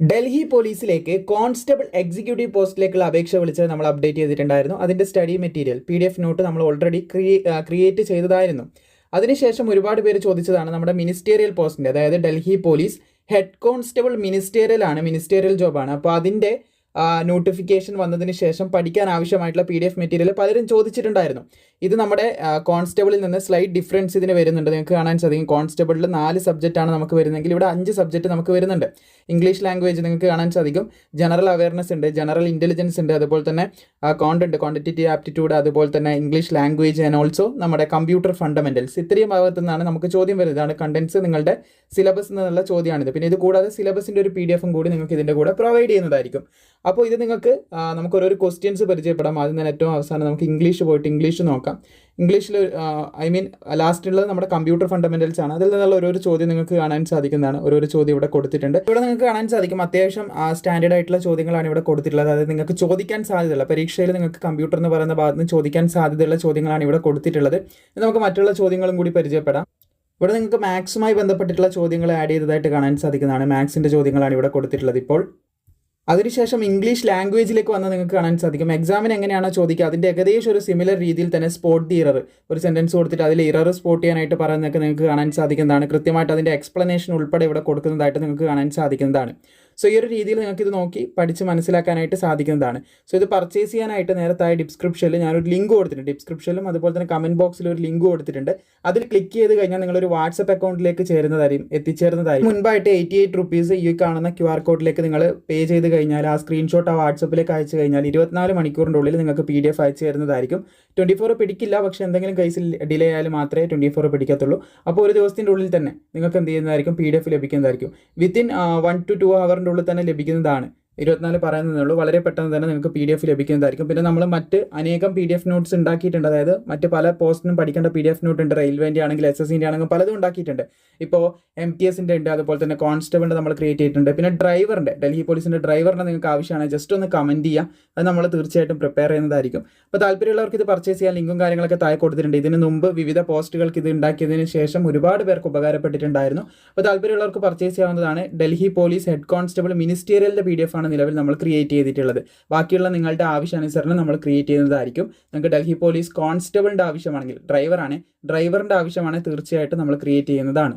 ഡൽഹി പോലീസിലേക്ക് constable executive പോസ്റ്റിലേക്കുള്ള അപേക്ഷ വിളിച്ചത് നമ്മൾ അപ്ഡേറ്റ് ചെയ്തിട്ടുണ്ടായിരുന്നു. അതിന്റെ study material P D F note നമ്മൾ ഓൾറെഡി ക്രിയേറ്റ് ചെയ്തതായിരുന്നു. അതിനുശേഷം ഒരുപാട് പേര് ചോദിച്ചതാണ് നമ്മുടെ മിനിസ്റ്റീരിയൽ പോസ്റ്റിന്റെ അതായത് Delhi police head constable ministerial ആണ് മിനിസ്റ്റീരിയൽ ജോബാണ് അപ്പോൾ അതിന്റെ നോട്ടിഫിക്കേഷൻ വന്നതിന് ശേഷം പഠിക്കാൻ ആവശ്യമായിട്ടുള്ള പി ഡി എഫ് മെറ്റീരിയൽ പലരും ചോദിച്ചിട്ടുണ്ടായിരുന്നു. ഇത് നമ്മുടെ കോൺസ്റ്റബിളിൽ നിന്ന് സ്ലൈറ്റ് ഡിഫറൻസ് ഇതിന് വരുന്നുണ്ട്. നിങ്ങൾക്ക് കാണാൻ സാധിക്കും. കോൺസ്റ്റബിളിൽ നാല് സബ്ജക്റ്റ് ആണ് നമുക്ക് വരുന്നതെങ്കിൽ ഇവിടെ അഞ്ച് സബ്ജക്റ്റ് നമുക്ക് വരുന്നുണ്ട്. ഇംഗ്ലീഷ് ലാംഗ്വേജ് നിങ്ങൾക്ക് കാണാൻ സാധിക്കും. ജനറൽ അവയർനെസ് ഉണ്ട് ജനറൽ ഇന്റലിജൻസ് ഉണ്ട് അതുപോലെ തന്നെ കോണ്ടന്റ് ക്വാണ്ടിറ്റേറ്റീവ് ആപ്റ്റിറ്റ്യൂഡ് അതുപോലെ തന്നെ ഇംഗ്ലീഷ് ലാംഗ്വേജ് ആൻഡ് ഓൾസോ നമ്മുടെ കമ്പ്യൂട്ടർ ഫണ്ടമെന്റൽസ് ഇത്രയും ഭാഗത്തു നിന്നാണ് നമുക്ക് ചോദ്യം വരുന്നത്. ഇതാണ് കണ്ടൻസ് നിങ്ങളുടെ സിലബസ് എന്നുള്ള ചോദ്യമാണിത്. പിന്നെ ഇത് കൂടാതെ സിലബസിന്റെ ഒരു പി ഡി എഫും കൂടി നിങ്ങൾക്ക് ഇതിന്റെ കൂടെ പ്രൊവൈഡ് ചെയ്യുന്നതായിരിക്കും. അപ്പോൾ ഇത് നിങ്ങൾക്ക് നമുക്ക് ഓരോരോ ക്വസ്റ്റ്യൻസ് പരിചയപ്പെടാം. ആദ്യം തന്നെ ഏറ്റവും അവസാനം നമുക്ക് ഇംഗ്ലീഷ് പോയിട്ട് ഇംഗ്ലീഷ് നോക്കാം. ഇംഗ്ലീഷിൽ ഐ മീൻ ലാസ്റ്റിലുള്ളത് നമ്മുടെ കമ്പ്യൂട്ടർ ഫണ്ടമെന്റൽസ് ആണ്. അതിൽ നിന്നുള്ള ഓരോരോ ചോദ്യം നിങ്ങൾക്ക് കാണാൻ സാധിക്കുന്നതാണ്. ഓരോരോ ചോദ്യം ഇവിടെ കൊടുത്തിട്ടുണ്ട്. ഇവിടെ നിങ്ങൾക്ക് കാണാൻ സാധിക്കും അത്യാവശ്യം സ്റ്റാൻഡേർഡ് ആയിട്ടുള്ള ചോദ്യങ്ങളാണ് ഇവിടെ കൊടുത്തിട്ടുള്ളത്. അതായത് നിങ്ങൾക്ക് ചോദിക്കാൻ സാധ്യതയുള്ള പരീക്ഷയിൽ നിങ്ങൾക്ക് കമ്പ്യൂട്ടർ എന്ന് പറയുന്ന ഭാഗത്ത് നിന്ന് ചോദിക്കാൻ സാധ്യതയുള്ള ചോദ്യങ്ങളാണ് ഇവിടെ കൊടുത്തിട്ടുള്ളത്. നമുക്ക് മറ്റുള്ള ചോദ്യങ്ങളും കൂടി പരിചയപ്പെടാം. ഇവിടെ നിങ്ങൾക്ക് മാത്സുമായി ബന്ധപ്പെട്ടിട്ടുള്ള ചോദ്യങ്ങൾ ആഡ് ചെയ്തതായിട്ട് കാണാൻ സാധിക്കുന്നതാണ്. മാത്സിന്റെ ചോദ്യങ്ങളാണ് ഇവിടെ കൊടുത്തിട്ടുള്ളത് ഇപ്പോൾ. അതിനുശേഷം ഇംഗ്ലീഷ് ലാംഗ്വേജിലേക്ക് വന്ന് നിങ്ങൾക്ക് കാണാൻ സാധിക്കും. എക്സാമിന് എങ്ങനെയാണോ ചോദിക്കുക അതിന്റെ ഏകദേശം ഒരു സിമിലർ രീതിയിൽ തന്നെ സ്പോട്ട് ദി ഇറർ ഒരു സെന്റൻസ് കൊടുത്തിട്ട് അതിൽ ഇറർ സ്പോട്ട് ചെയ്യാനായിട്ട് പറയുന്നതൊക്കെ നിങ്ങൾക്ക് കാണാൻ സാധിക്കുന്നതാണ്. കൃത്യമായിട്ട് അതിന്റെ എക്സ്പ്ലനേഷൻ ഉൾപ്പെടെ ഇവിടെ കൊടുക്കുന്നതായിട്ട് നിങ്ങൾക്ക് കാണാൻ സാധിക്കുന്നതാണ്. സോ ഈ ഒരു രീതിയിൽ നിങ്ങൾക്ക് ഇത് നോക്കി പഠിച്ച് മനസ്സിലാക്കാനായിട്ട് സാധിക്കുന്നതാണ്. സോ ഇത് പർച്ചേസ് ചെയ്യാനായിട്ട് നേരത്തായ ഡിസ്ക്രിപ്ഷനിൽ ഞാനൊരു ലിങ്ക് കൊടുത്തിട്ടുണ്ട്. ഡിസ്ക്രിപ്ഷനിലും അതുപോലെ തന്നെ കമന്റ് ബോക്സിൽ ഒരു ലിങ്ക് കൊടുത്തിട്ടുണ്ട്. അതിൽ ക്ലിക്ക് ചെയ്ത് കഴിഞ്ഞാൽ നിങ്ങളൊരു വാട്സപ്പ് അക്കൗണ്ടിലേക്ക് ചേരുന്നതായിരിക്കും എത്തിച്ചേരുന്നതായിരിക്കും. മുൻപായിട്ട് എയ്റ്റി എയ്റ്റ് റുപ്പീസ് ഈ കാണുന്ന ക്യു ആർ കോഡിലേക്ക് നിങ്ങൾ പേ ചെയ്ത് കഴിഞ്ഞാൽ ആ സ്ക്രീൻഷോട്ട് ആ വാട്സപ്പിലേക്ക് അയച്ചു കഴിഞ്ഞാൽ ഇരുപത്തിനാല് മണിക്കൂറിന്റെ ഉള്ളിൽ നിങ്ങൾക്ക് പി ഡി എഫ് അയച്ചു തരുന്നതായിരിക്കും. ട്വന്റി ഫോർ പിടിക്കില്ല പക്ഷേ എന്തെങ്കിലും കേസിൽ ഡിലേ ആയാലും മാത്രമേ ട്വന്റി ഫോർ പിടിക്കത്തുള്ളൂ. അപ്പോൾ ഒരു ദിവസത്തിന്റെ ഉള്ളിൽ തന്നെ നിങ്ങൾക്ക് എന്ത് ചെയ്യുന്നതായിരിക്കും? പി ഡി എഫ് ലഭിക്കുന്നതായിരിക്കും വിത്തിൻ വൺ ടു ടു ഹവറിന്റെ ഉള്ളിൽ തന്നെ ലഭിക്കുന്നതാണ്. ഇരുപത്തിനാല് പറയുന്നതേ ഉള്ളൂ. വളരെ പെട്ടെന്ന് തന്നെ നിങ്ങൾക്ക് പി ഡി എഫ് ലഭിക്കുന്നതായിരിക്കും. പിന്നെ നമ്മൾ മറ്റ് അനേകം പി ഡി എഫ് നോട്ട്സ് ഉണ്ടാക്കിയിട്ടുണ്ട്. അതായത് മറ്റ് പല പോസ്റ്റിനും പഠിക്കേണ്ട പി ഡി എഫ് നോട്ട് ഉണ്ട് റെയിൽവേന്റെ ആണെങ്കിൽ എസ് എസ് സിന്റെ ആണെങ്കിൽ പലതും ഉണ്ടാക്കിയിട്ടുണ്ട്. ഇപ്പോൾ എം ടി എസിന്റെ ഉണ്ട്. അതുപോലെ തന്നെ കോൺസ്റ്റബിളിന്റെ നമ്മൾ ക്രിയേറ്റ് ചെയ്തിട്ടുണ്ട്. പിന്നെ ഡ്രൈവറിന്റെ ഡൽഹി പോലീസിന്റെ ഡ്രൈവറിനെ നിങ്ങൾക്ക് ആവശ്യമാണ്. ജസ്റ്റ് ഒന്ന് കമന്റ് ചെയ്യാം. അത് നമ്മൾ തീർച്ചയായിട്ടും പ്രിപ്പയർ ചെയ്യുന്നതായിരിക്കും. അപ്പോൾ താല്പര്യമുള്ളവർക്ക് ഇത് പർച്ചേസ് ചെയ്യാൻ ലിങ്കും കാര്യങ്ങളൊക്കെ താഴെ കൊടുത്തിട്ടുണ്ട്. ഇതിന് മുമ്പ് വിവിധ പോസ്റ്റുകൾക്ക് ഇത് ഉണ്ടാക്കിയതിന് ശേഷം ഒരുപാട് പേർക്ക് ഉപകാരപ്പെട്ടിട്ടുണ്ടായിരുന്നു. അപ്പോൾ താല്പര്യമുള്ളവർക്ക് പർച്ചേസ് ചെയ്യാവുന്നതാണ്. ഡൽഹി പോലീസ് ഹെഡ് കോൺസ്റ്റബിൾ മിനിസ്റ്റീരിയലിന്റെ പി ഡി എഫ് ആണ് നിലവിൽ നമ്മൾ ക്രിയേറ്റ് ചെയ്തിട്ടുള്ളത്. ബാക്കിയുള്ള നിങ്ങളുടെ ആവശ്യാനുസരണം നമ്മൾ ക്രിയേറ്റ് ചെയ്യുന്നതായിരിക്കും. നിങ്ങൾക്ക് ഡൽഹി പോലീസ് കോൺസ്റ്റബിളിന്റെ ആവശ്യമാണെങ്കിൽ ഡ്രൈവറാണ് ഡ്രൈവറിന്റെ ആവശ്യമാണ് തീർച്ചയായിട്ടും നമ്മൾ ക്രിയേറ്റ് ചെയ്യുന്നതാണ്.